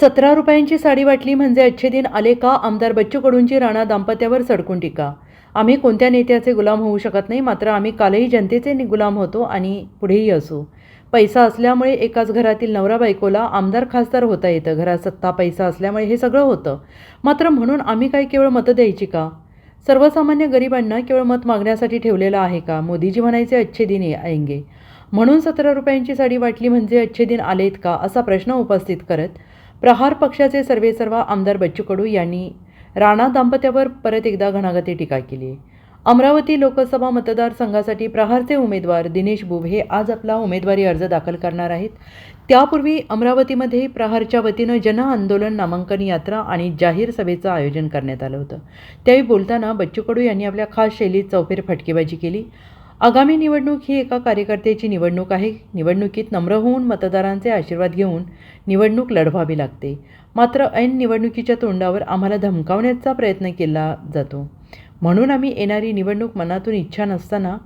सतरा रुपयांची साडी वाटली म्हणजे अच्छे दिन आले का? आमदार बच्चू कडूंची राणा दाम्पत्यावर सडकून टीका. आम्ही कोणत्या नेत्याचे गुलाम होऊ शकत नाही मात्र आम्ही कालही जनतेचे गुलाम होतो आणि पुढेही असू. पैसा असल्यामुळे एकाच घरातील नवरा बायकोला आमदार खासदार होता येतं. घरात सत्ता पैसा असल्यामुळे हे सगळं होतं. मात्र म्हणून आम्ही काय केवळ मतं द्यायची का? सर्वसामान्य गरिबांना केवळ मत मागण्यासाठी ठेवलेलं आहे का? मोदीजी म्हणायचे अच्छे दिन ये- आएंगे. म्हणून सतरा रुपयांची साडी वाटली म्हणजे अच्छे दिन आलेत का? असा प्रश्न उपस्थित करत प्रहार पक्षाचे सर्वेसर्वा आमदार बच्चू कडू यांनी राणा दाम्पत्यावर परत एकदा घणागती टीका केली. अमरावती लोकसभा मतदारसंघासाठी प्रहारचे उमेदवार दिनेश बुब हे आज आपला उमेदवारी अर्ज दाखल करणार आहेत. त्यापूर्वी अमरावतीमध्ये प्रहारच्या वतीनं जन आंदोलन नामांकन यात्रा आणि जाहीर सभेचं आयोजन करण्यात आलं होतं. त्यावेळी बोलताना बच्चू कडू यांनी आपल्या खास शैलीत चौफेर फटकेबाजी केली. आगामी निवडणूक ही एका कार्यकर्त्याची निवडणूक आहे. निवडणुकीत नम्र होऊन मतदारांचे आशीर्वाद घेऊन निवडणूक लढवावी लागते. मात्र ऐन निवडणुकीच्या तोंडावर आम्हाला धमकावण्याचा प्रयत्न केला जातो. म्हणून आम्ही येणारी निवडणूक मनातून इच्छा नसताना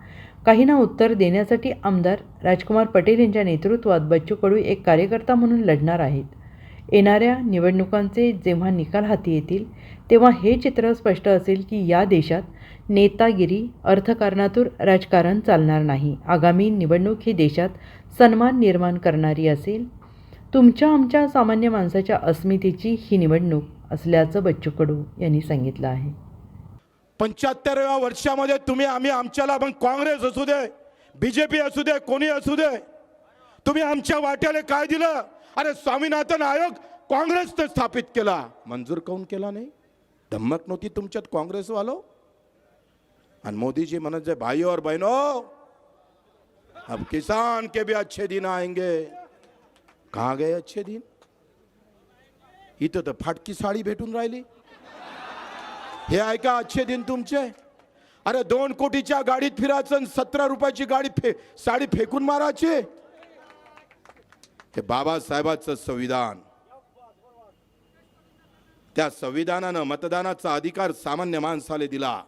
काहींना उत्तर देण्यासाठी आमदार राजकुमार पटेल यांच्या नेतृत्वात बच्चू कडू एक कार्यकर्ता म्हणून लढणार आहेत. येणाऱ्या निवडणुकांचे जेव्हा निकाल हाती येतील तेव्हा हे चित्र स्पष्ट असेल की या देशात नेतागिरी अर्थकारणातून राजकारण चालणार नाही. आगामी निवडणूक ही देशात सन्मान निर्माण करणारी असेल. तुमच्या आमच्या सामान्य माणसाच्या अस्मितेची ही निवडणूक असल्याचं बच्चू कडू यांनी सांगितलं आहे. पंच्याहत्तरव्या वर्षामध्ये तुम्ही आम्ही आमच्याला पण काँग्रेस असू दे बीजेपी असू दे कोणी असू दे तुम्ही आमच्या वाट्याला काय दिलं? अरे स्वामीनाथन आयोग काँग्रेसनं स्थापित केला. मंजूर काऊन केला नाही? धम्मक नव्हती तुमच्यात काँग्रेस वालो आणि मोदीजी म्हणत जे भाई और बहनो अब किसान के भी अच्छे दिन आएंगे. कहाँ गए अच्छे दिन? इथं तर फाटकी साडी भेटून राहिली. हे ऐका अच्छे दिन तुमचे? अरे दोन कोटीच्या गाडीत फिरायचं सतरा रुपयाची गाडी फे साडी फेकून मारायची? हे बाबासाहेबाचं संविधान. त्या संविधानानं मतदानाचा अधिकार सामान्य माणसाला दिला.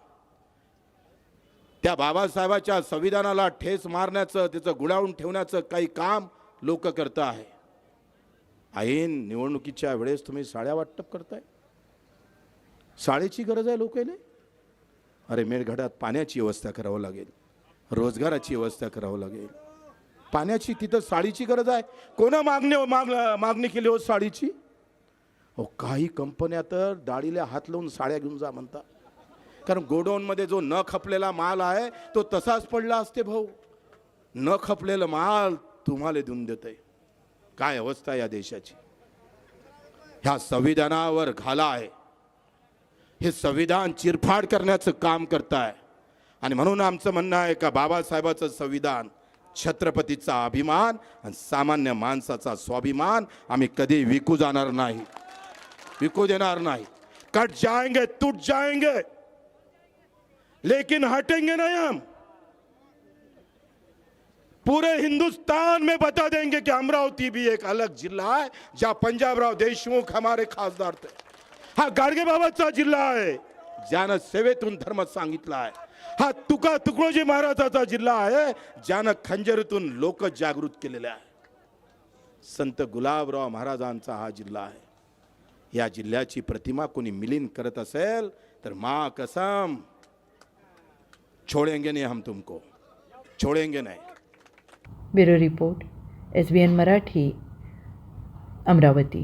त्या बाबासाहेबाच्या संविधानाला ठेस मारण्याचं त्याचं गुडावून ठेवण्याचं काही काम लोक करत आहे. ऐन निवडणुकीच्या वेळेस तुम्ही साड्या वाटप करताय. शाळेची गरज आहे लोकांना अरे मेळघाटात पाण्याची व्यवस्था करावं लागेल. रोजगाराची व्यवस्था करावं लागेल. पाण्याची तिथं साडीची गरज आहे. कोणा मागणी माग मागणी केली हो साडीची? हो काही कंपन्या तर दाढीला हात लावून साड्या घेऊन जा म्हणतात. कारण गोडाऊनमध्ये जो न खपलेला माल आहे तो तसाच पडला असते भाऊ. न खपलेला माल तुम्हाला देऊन देतंय. काय अवस्था या देशाची? ह्या संविधानावर घाला आहे. हे संविधान चिरफाड करण्याचं काम करताय. आणि म्हणून आमचं म्हणणं आहे का बाबासाहेबाचं संविधान छत्रपतीचा अभिमान आणि सामान्य माणसाचा स्वाभिमान आम्ही कधी विकू जाणार नाही. विकू देणार नाही. कट जाएंगे टूट जाएंगे. लेकिन हटेंगे नहीं हम. पूरे हिंदुस्तान में बता देंगे कि अमरावती भी एक अलग जिल्हा आहे ज्या पंजाबराव देशमुख हमारे खासदार थे। हा गाडगे बाबाचा जिल्हा आहे ज्यानं सेवेतून धर्म सांगितला आहे. हा तुका तुकडोजी महाराजाचा जिल्हा आहे ज्यानं खंजरीतून लोक जागृत केलेले आहे. संत गुलाबराव महाराजांचा हा जिल्हा आहे. या जिल्ह्याची प्रतिमा कोणी मिलीन करत असेल तर मा कसम छोडेंगे नाही हम तुमको. छोडेंगे नाही. Bureau report S B N Marathi Amravati.